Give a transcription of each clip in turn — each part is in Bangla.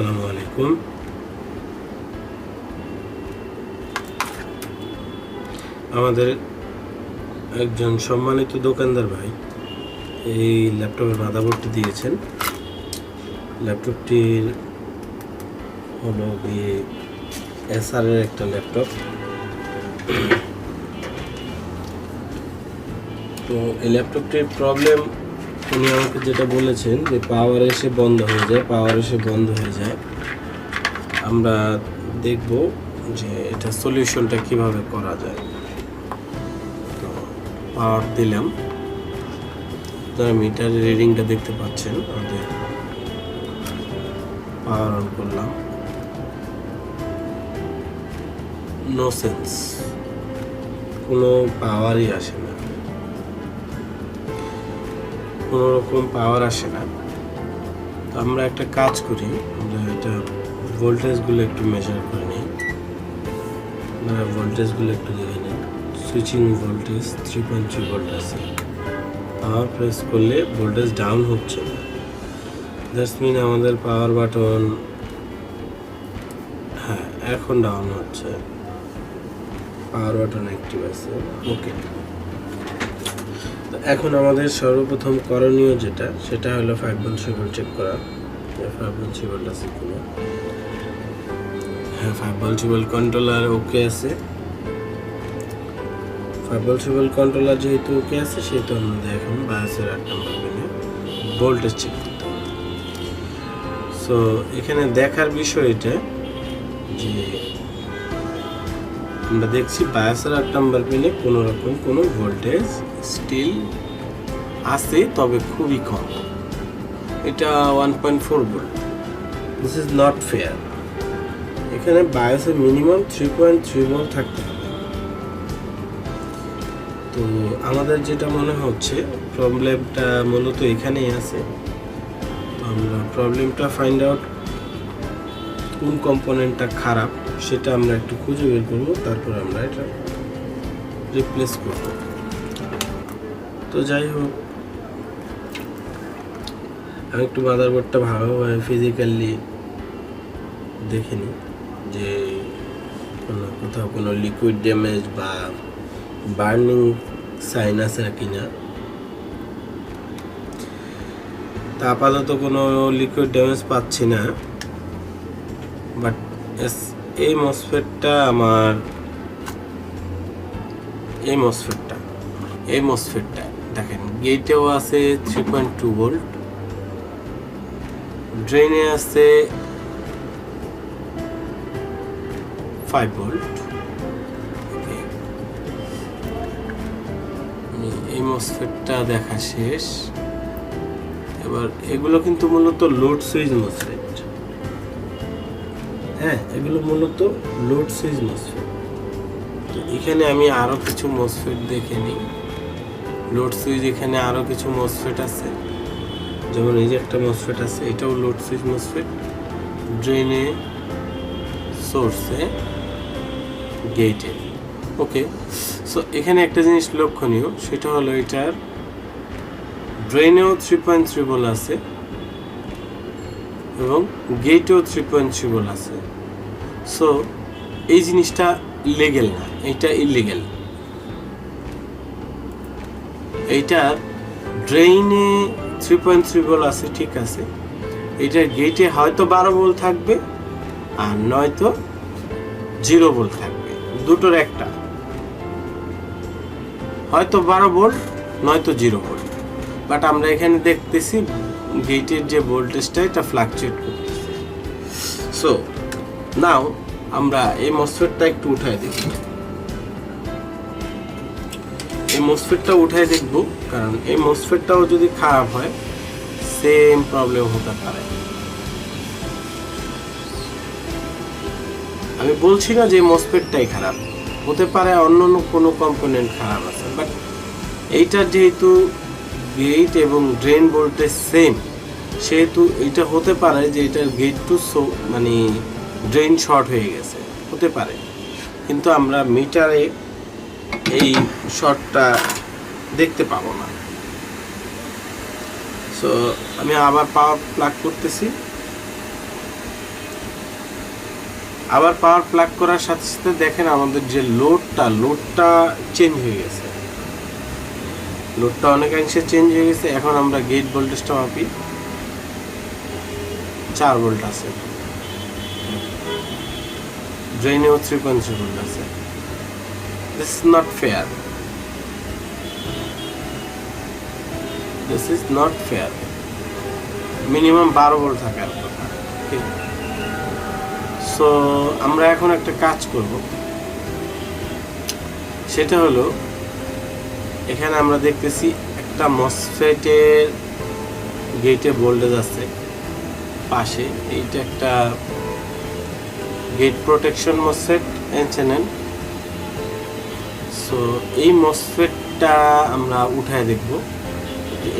আসসালামু আলাইকুম। আমাদের একজন সম্মানিত দোকানদার ভাই এই ল্যাপটপের মাদাবোর্ডটি দিয়েছেন। ল্যাপটপটির হলো গিয়ে এসআর এর একটা ল্যাপটপ। তো এই ল্যাপটপটির প্রবলেম উনি আমাকে যেটা বলেছেন যে পাওয়ার এসে বন্ধ হয়ে যায় পাওয়ার এসে বন্ধ হয়ে যায়, আমরা দেখব যে এটা সলিউশনটা কীভাবে করা যায়। তো পাওয়ার দিলাম। আপনারা মিটার রিডিংটা দেখতে পাচ্ছেন, আমাদের পাওয়ার অন করলাম। নো সেন্স কোনো পাওয়ারই আসে না। কোনো রকম পাওয়ার আসে না। তো আমরা একটা কাজ করি, আমরা এটা ভোল্টেজগুলো একটু মেজার করে নিই। আমরা ভোল্টেজগুলো একটু দেখে নিই। Switching voltage three point three volt আছে। পাওয়ার প্রেস করলে ভোল্টেজ ডাউন হচ্ছে না। দ্যাটস মিন আমাদের পাওয়ার বাটন হ্যাঁ এখন ডাউন হচ্ছে। পাওয়ার বাটন অ্যাক্টিভ আছে। ওকে এখন আমাদের সর্বপ্রথম করণীয় যেটা, সেটা হলো ফাইভ বল সিবল চেক করা। ফাইভ বল সিবল আছে কিনা? হ্যাঁ ফাইভ বল সিবল কন্ট্রোলার ওকে আছে। ফাইভ বল সিবল কন্ট্রোলার যেহেতু ওকে আছে, সেহেতু আমাদের এখন বায়াসের আট নম্বর পিনে ভোল্টেজ চেক করতে সো এখানে দেখার বিষয় এটা যে আমরা দেখছি বায়াসের আট নাম্বার পিনে কোনো রকম কোনো ভোল্টেজ স্টিল আছে, তবে খুবই কম। এটা one point four volt this is not fair এখানে বায়াসের minimum three point three volt থাকতে হবে। তো আমাদের যেটা মনে হচ্ছে প্রবলেমটা মূলত এখানেই আছে। আমরা প্রবলেমটা ফাইন্ড আউট কোন কম্পোনেন্টটা খারাপ। সেটা আমরা একটু খুঁজে বের করব, তারপর আমরা এটা রিপ্লেস করব। তো যাই হোক, আমি একটু মাদারবোর্ডটা ভালোভাবে ফিজিক্যালি দেখে নিই যে কোনো, কোথাও কোনো লিকুইড ড্যামেজ বা বার্নিং সাইন আছে কিনা। তা আপাতত কোনো লিকুইড ড্যামেজ পাচ্ছি না বাট এই মসফেটটা আমার, এই মসফেটটা এই মসফেটটা, দেখেন, গেটেও আছে থ্রি পয়েন্ট টু ভোল্ট ড্রেনে আছে ফাইভ ভোল্ট এই মসফেটটা দেখা শেষ। এবার এগুলো কিন্তু মূলত লোড সুইচ মসফেট। হ্যাঁ এগুলো মূলত লোড সুইচ মসফেট তো এখানে আমি আরও কিছু মসফেট দেখে নিই। লোড সুইচ এখানে আরও কিছু মসফেট আছে। যেমন এই যে একটা মসফেট আছে, এটাও লোড সুইচ মসফেট ড্রেনে সোর্সে গেটে ওকে সো এখানে একটা জিনিস লক্ষণীয়, সেটা হলো এটার ড্রেনেও থ্রি পয়েন্ট থ্রি বল আছে। এবং গেটেও থ্রি পয়েন্ট থ্রি বল আছে। সো এই জিনিসটা লিগেল না, এটা ইলিগেল এইটার ড্রেইনে থ্রি পয়েন্ট থ্রি বল আছে, ঠিক আছে। এইটার গেটে হয়তো বারো বল থাকবে, আর নয়তো জিরো বল থাকবে, দুটোর একটা। হয়তো বারো ভোল্ট, নয়তো জিরো ভোল্ট। বাট আমরা এখানে দেখতেছি গেটের যে ভোল্টেজটা এটা ফ্লাকচুয়েট করতেছে। সো নাও আমরা এই মসফেটটা একটু উঠায় দেখব এই মসফেটটা উঠায় দেখব, কারণ এই মসফেটটাও যদি খারাপ হয় সেম প্রবলেম হতে পারে। আমি বলছি না যে মসফেটটাই খারাপ। হতে পারে অন্য অন্য কোনো কম্পোনেন্ট খারাপ আছে বাট এইটার যেহেতু গেট এবং ড্রেন ভোল্টেজ সেম সেহেতু এটা হতে পারে যে এটার গেট টু সো মানে ড্রেন শর্ট হয়ে গেছে। হতে পারে। কিন্তু আমরা মিটারে এই শর্টটা দেখতে পাবো না। সো আমি আবার পাওয়ার প্লাগ করতেছি। আবার পাওয়ার প্লাগ করার সাথে সাথে দেখেন আমাদের যে লোডটা লোডটা চেঞ্জ হয়ে গেছে। লোডটা অনেকাংশে চেঞ্জ হয়ে গেছে, এখন আমরা গেট ভোল্টেজটা মাপি। চার ভোল্ট আছে। ড্রেনেও থ্রি পয়েন্ট থ্রি ভোল্ট আছে। This is not fair this is not fair minimum বারো ভোল্ট থাকার কথা ঠিক সো আমরা এখন একটা কাজ করব। সেটা হলো এখানে আমরা দেখতেছি একটা মসফেটের গেটে ভোল্টেজ আছে। পাশে এইটা একটা gate protection MOSFET channel so এই মসফেটটা আমরা উঠায় দেখব।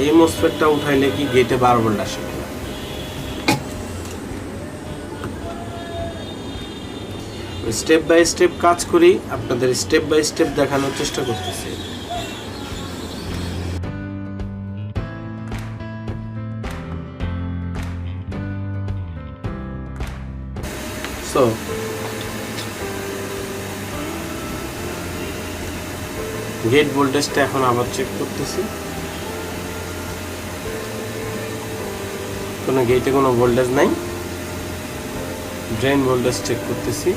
এই মসফেটটা উঠাইলে কি গেটে বারো ভোল্ট আসে স্টেপ বাই স্টেপ কাজ করি, আপনাদের স্টেপ বাই স্টেপ দেখানোর চেষ্টা করতেছি। সো গেট ভোল্টেজটা এখন আবার চেক করতেছি। কোনো গেটে কোনো ভোল্টেজ নাই। ড্রেন ভোল্টেজ চেক করতেছি।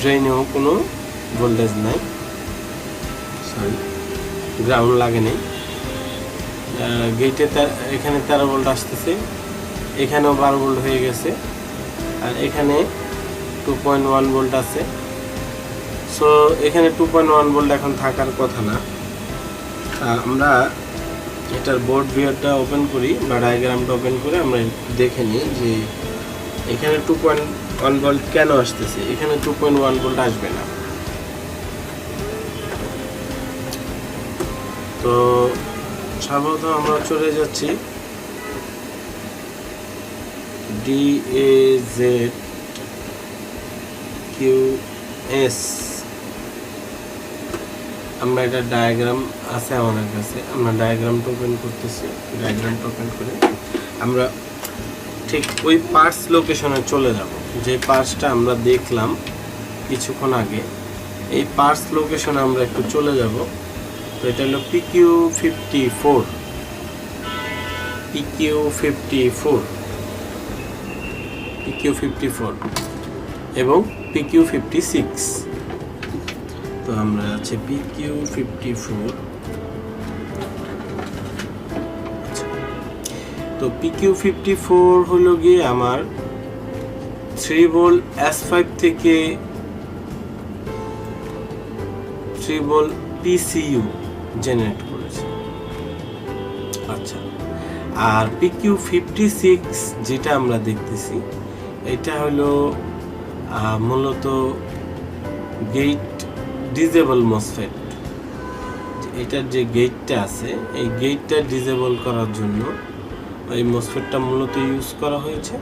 ড্রেনেও কোনো ভোল্টেজ নাই। সরি গ্রাউন্ড লাগে নেই। গেটে এখানে তেরো ভোল্ট আসতেছে। এখানেও বারো ভোল্ট হয়ে গেছে। আর এখানে টু পয়েন্ট ওয়ান ভোল্ট আছে। সো এখানে টু পয়েন্ট ওয়ান ভোল্ট এখন থাকার কথা না। আমরা এটার বোর্ড ভিউটা ওপেন করি বা ডায়াগ্রামটা ওপেন করে আমরা দেখে নিই যে এখানে টু পয়েন্ট ওয়ান ভোল্ট কেন আসতেছে? এখানে টু পয়েন্ট ওয়ান ভোল্ট আসবে না। তো, সর্বপ্রথম আমরা চলে যাচ্ছি D A Z Q S আমরা এটা ডায়াগ্রাম আছে আমাদের কাছে। আমরা ডায়াগ্রামটা ওপেন করতেছি। ডায়াগ্রামটা ওপেন করে আমরা ঠিক ওই পার্টস লোকেশনে চলে যাব। যে পার্টসটা আমরা দেখলাম কিছুক্ষণ আগে, এই পার্টস লোকেশনে আমরা একটু চলে যাব। তো এটা হলো PQ fifty four PQ fifty four PQ fifty four এবং পিকিউ ফিফটি সিক্স তো আমরা আছে পিকিউ ফিফটি ফোর তো পিকিউ ফিফটি ফোর গিয়ে আমার থ্রি বল এস থেকে থ্রি বল পিসিইউ জেনারেট করেছে। আচ্ছা আর পিকিউ ফিফটি সিক্স যেটা আমরা দেখতেছি এটা হলো মূলত গেট ডিজেবল মসফেট এটার যে গেটটা আছে, এই গেটটা ডিজেবল করার জন্য এই মসফেটটা মূলত ইউজ করা হয়েছে।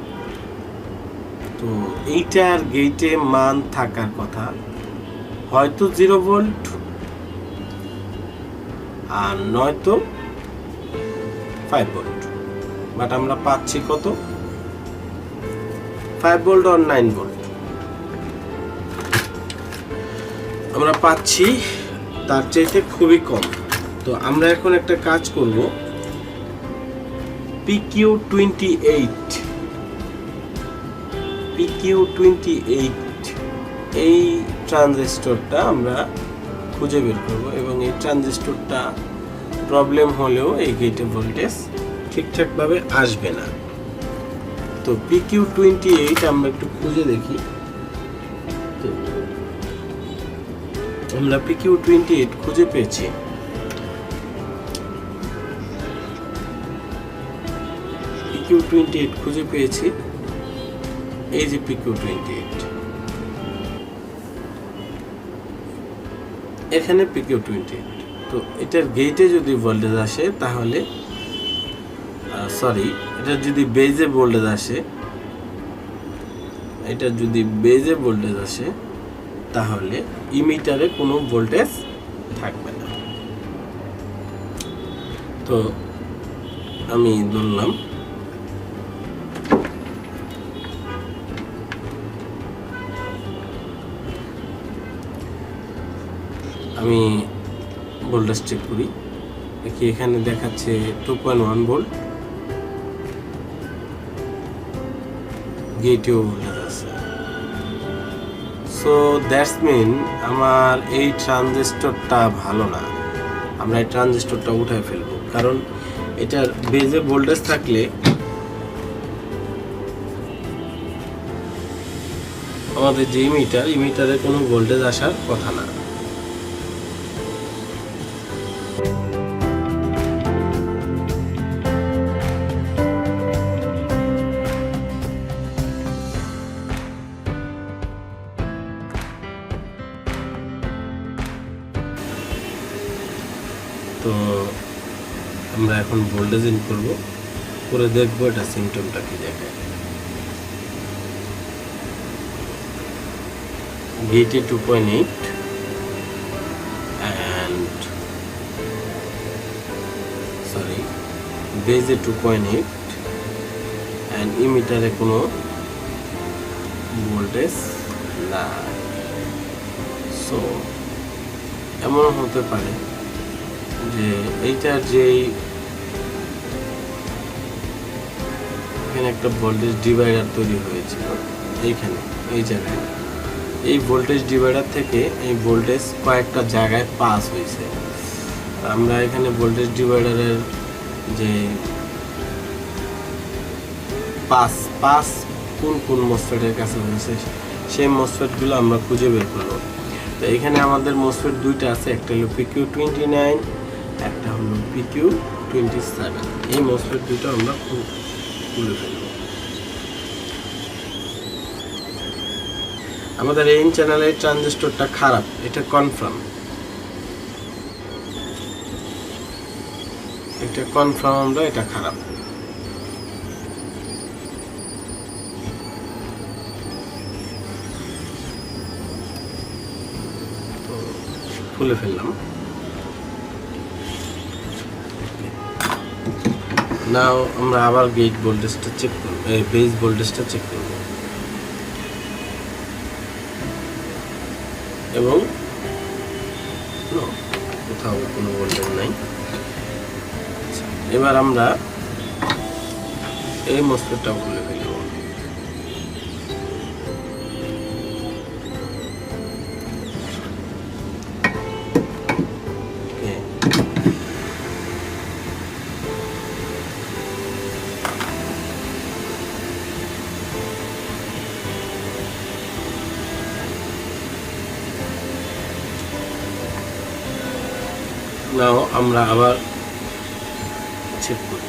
তো এইটার গেটে মান থাকার কথা, হয়তো জিরো ভোল্ট আর নয়তো ফাইভ ভোল্ট বাট আমরা পাচ্ছি কত? ফাইভ ভোল্ট আর নাইন ভোল্ট আমরা পাচ্ছি, তার চাইতে খুবই কম। তো আমরা এখন একটা কাজ করব। PQ twenty eight PQ twenty eight এই ট্রানজিস্টরটা আমরা খুঁজে বের করব এবং এই ট্রানজিস্টরটা প্রবলেম হলেও এই গেটে ভোল্টেজ ঠিকঠাকভাবে আসবে না। তো পিকিউ টোয়েন্টি এইট আমরা একটু খুঁজে দেখি। আমরা পিকিউ টোয়েন্টি এইট খুঁজে পেয়েছি। পিকিউ টোয়েন্টি এইট খুঁজে পেয়েছি। এই যে পিকিউ টোয়েন্টি এইট এখানে পিকিউ টোয়েন্টি এইট তো এটার গেটে যদি ভোল্টেজ আসে, তাহলে সরি এটা যদি বেজে ভোল্টেজ আসে, এটা যদি বেজে ভোল্টেজ আসে, তাহলে ইমিটারে কোনো ভোল্টেজ থাকবে না। তো আমি ধরলাম, আমি ভোল্টেজ চেক করি। দেখি এখানে দেখাচ্ছে টু পয়েন্ট ওয়ান ভোল্ট গেটেও আছে। সো দ্যাটস মিন আমার এই ট্রানজিস্টরটা ভালো না। আমরা এই ট্রানজিস্টরটা উঠায় ফেলব। কারণ এটার বেজে ভোল্টেজ থাকলে আমাদের যে ইমিটার ইমিটারে কোনো ভোল্টেজ আসার কথা না। ভোল্টেজ করব করে দেখব এটা সিমটমটা কি দেখায় গেটে two point eight and sorry বেজে টু পয়েন্ট এইট অ্যান্ড ইমিটারে কোনো ভোল্টেজ না সো এমন হতে পারে যে এইটার যেই এখানে একটা ভোল্টেজ ডিভাইডার তৈরি হয়েছিল এইখানে, এই জায়গায়। এই ভোল্টেজ ডিভাইডার থেকে এই ভোল্টেজ কয়েকটা জায়গায় পাস হয়েছে। আমরা এখানে ভোল্টেজ ডিভাইডারের যে পাস পাস কোন কোন মসফেটের কাছে হয়েছে, সেই মসফেটগুলো আমরা খুঁজে বের করব। তো এখানে আমাদের মসফেট দুইটা আছে, একটা হলো পিকিউ টোয়েন্টি নাইন একটা হলো পিকিউ টোয়েন্টি সেভেন এই মসফেট দুটো আমরা খুলে ফেলব। আমাদের এই চ্যানেলের ট্রানজিস্টরটা খারাপ, এটা কনফার্ম এটা কনফার্ম আমরা, এটা খারাপ। খুলে ফেললাম। নাও আমরা আবার গেট ভোল্টেজটা চেক করব এই বেস ভোল্টেজটা চেক করব। এবং কোথাও কোনো ভোল্টেজ নাই। আচ্ছা, এবার আমরা এই মসফেটটা খুলে আমরা আবার চেক করি।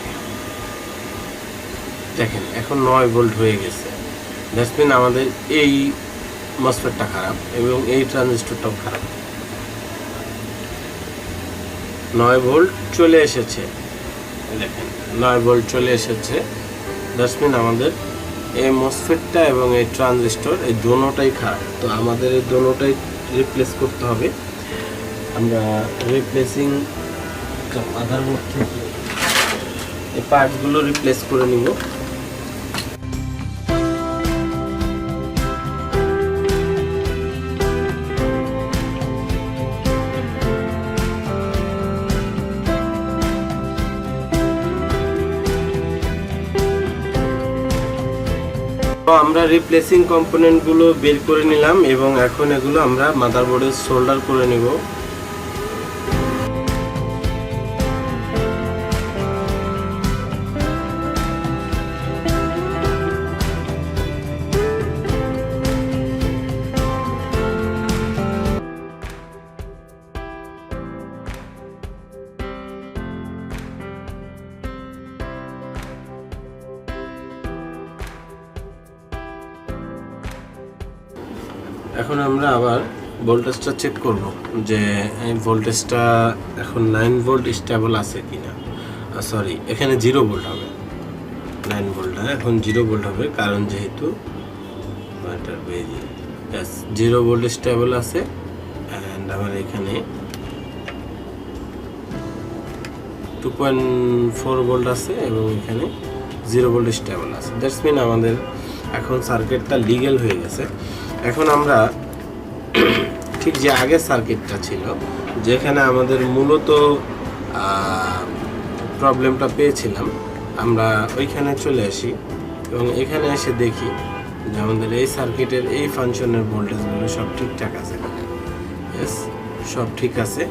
দেখেন, এখন নয় ভোল্ট হয়ে গেছে। দ্যাটস মিন আমাদের এই মসফেটটা খারাপ এবং এই ট্রানজিস্টরটাও খারাপ। নয় ভোল্ট চলে এসেছে। দেখেন, নয় ভোল্ট চলে এসেছে। দ্যাটস মিন আমাদের এই মসফেটটা এবং এই ট্রানজিস্টর এই দোনোটাই খারাপ। তো আমাদের এই দোনোটাই রিপ্লেস করতে হবে। আমরা রিপ্লেসিং এই পার্টগুলো রিপ্লেস করে নিব। আমরা রিপ্লেসিং কম্পোনেন্টগুলো বের করে নিলাম এবং এখন এগুলো আমরা মাদারবোর্ডে সোল্ডার করে নিব। এখন আমরা আবার ভোল্টেজটা চেক করব যে ভোল্টেজটা এখন নাইন ভোল্ট স্টেবল আছে কি কিনা সরি এখানে জিরো ভোল্ট হবে। নাইন ভোল্ট এখন জিরো ভোল্ট হবে, কারণ যেহেতু জিরো ভোল্ট স্টেবল আছে অ্যান্ড আমার এখানে টু পয়েন্ট ফোর ভোল্ট আছে এবং এখানে জিরো ভোল্ট স্টেবল আছে। দ্যাটস মিন আমাদের এখন সার্কিটটা লিগেল হয়ে গেছে। এখন আমরা ঠিক যে আগের সার্কিটটা ছিল, যেখানে আমাদের মূলত প্রবলেমটা পেয়েছিলাম, আমরা ওইখানে চলে আসি এবং এখানে এসে দেখি যে আমাদের এই সার্কিটের এই ফাংশনের ভোল্টেজগুলো সব ঠিকঠাক আছে সব ঠিক আছে,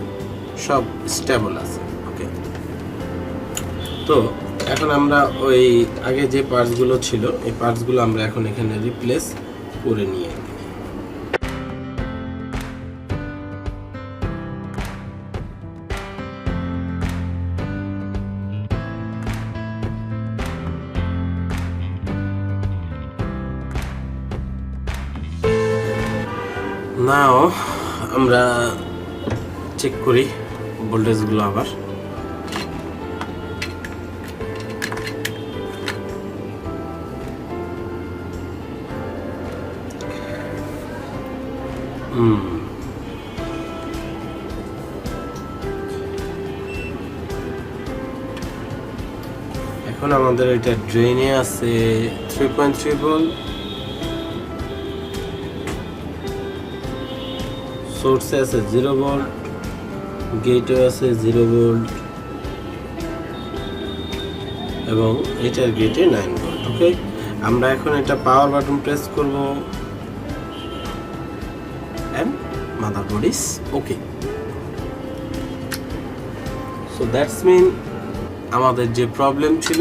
সব স্টেবল আছে ওকে তো এখন আমরা ওই আগে যে পার্টসগুলো ছিল, এই পার্টসগুলো আমরা এখন এখানে রিপ্লেস করে নিয়ে আমরা চেক করি ভোল্টেজগুলো আবার। এখন আমাদের এটা ড্রেনে আছে থ্রি পয়েন্ট থ্রি ভোল্ট সোর্সে আছে জিরো ভোল্ট গেটে আছে জিরো ভোল্ট, এবং এটার গেটে নাইন ভোল্ট, ওকে? আমরা এখন এটা পাওয়ার বাটন প্রেস করব। And motherboard is okay so that's mean আমাদের যে প্রবলেম ছিল,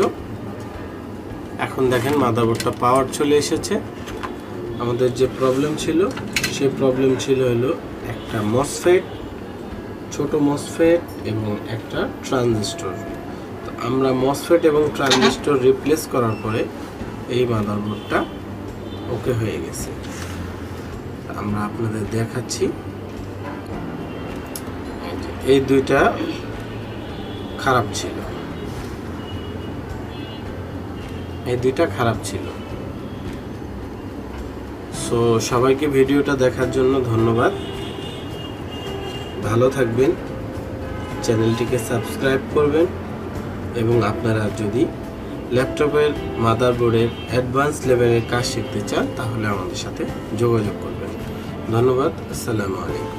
এখন দেখেন মাদারবোর্ডটা পাওয়ার চলে এসেছে। আমাদের যে প্রবলেম ছিল সে প্রবলেম ছিল হলো একটা মসফেট ছোট মসফেট এবং একটা ট্রানজিস্টর। তো আমরা মসফেট এবং ট্রানজিস্টর রিপ্লেস করার পরে এই মাদারবোর্ডটা ওকে হয়ে গেছে। আমরা আপনাদের দেখাচ্ছি। এই এই দুইটা খারাপ ছিল। এই দুইটা খারাপ ছিল। সো সবাইকে ভিডিওটা দেখার জন্য ধন্যবাদ। ভালো থাকবেন, চ্যানেলটিকে সাবস্ক্রাইব করবেন এবং আপনারা যদি ল্যাপটপের, মাদারবোর্ডের অ্যাডভান্স লেভেলের কাজ শিখতে চান, তাহলে আমাদের সাথে যোগাযোগ করবেন। ধন্যবাদ, আসসালামু আলাইকুম।